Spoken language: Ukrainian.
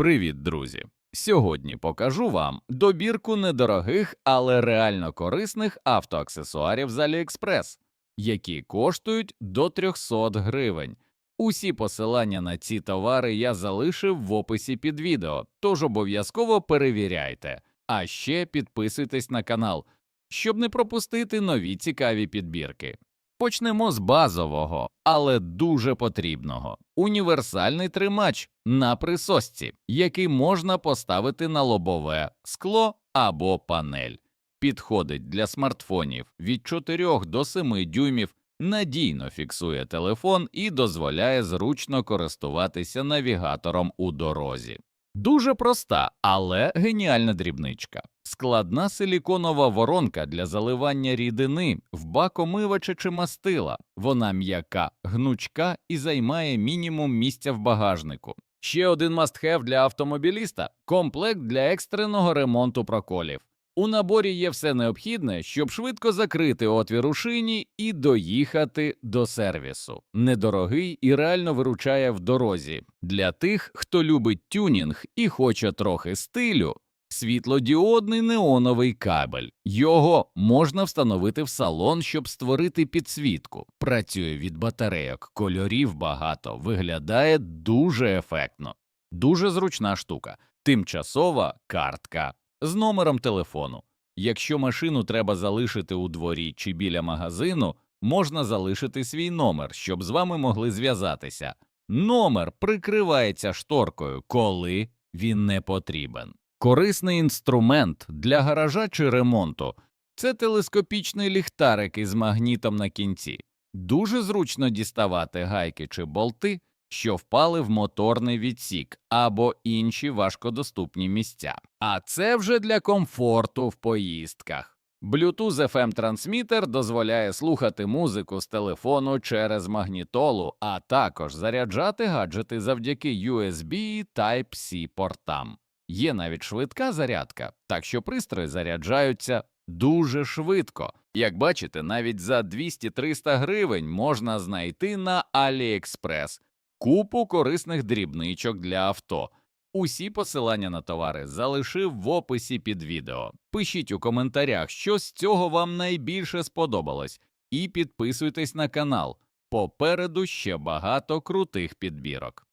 Привіт, друзі! Сьогодні покажу вам добірку недорогих, але реально корисних автоаксесуарів з AliExpress, які коштують до 300 гривень. Усі посилання на ці товари я залишив в описі під відео, тож обов'язково перевіряйте. А ще підписуйтесь на канал, щоб не пропустити нові цікаві підбірки. Почнемо з базового, але дуже потрібного універсальний тримач на присосці, який можна поставити на лобове скло або панель. Підходить для смартфонів від 4 до 7 дюймів, надійно фіксує телефон і дозволяє зручно користуватися навігатором у дорозі. Дуже проста, але геніальна дрібничка. Складна силіконова воронка для заливання рідини в бакомивача чи мастила. Вона м'яка, гнучка і займає мінімум місця в багажнику. Ще один мастхев для автомобіліста комплект для екстреного ремонту проколів. У наборі є все необхідне, щоб швидко закрити отвір у шині і доїхати до сервісу. Недорогий і реально виручає в дорозі. Для тих, хто любить тюнінг і хоче трохи стилю. Світлодіодний неоновий кабель. Його можна встановити в салон, щоб створити підсвітку. Працює від батарейок, кольорів багато, виглядає дуже ефектно. Дуже зручна штука. Тимчасова картка з номером телефону. Якщо машину треба залишити у дворі чи біля магазину, можна залишити свій номер, щоб з вами могли зв'язатися. Номер прикривається шторкою, коли він не потрібен. Корисний інструмент для гаража чи ремонту це телескопічний ліхтарик із магнітом на кінці. Дуже зручно діставати гайки чи болти, що впали в моторний відсік або інші важкодоступні місця. А це вже для комфорту в поїздках. Bluetooth FM трансмітер дозволяє слухати музику з телефону через магнітолу, а також заряджати гаджети завдяки USB і Type-C портам. Є навіть швидка зарядка, так що пристрої заряджаються дуже швидко. Як бачите, навіть за 200-300 гривень можна знайти на AliExpress купу корисних дрібничок для авто. Усі посилання на товари залишив в описі під відео. Пишіть у коментарях, що з цього вам найбільше сподобалось, і підписуйтесь на канал. Попереду ще багато крутих підбірок.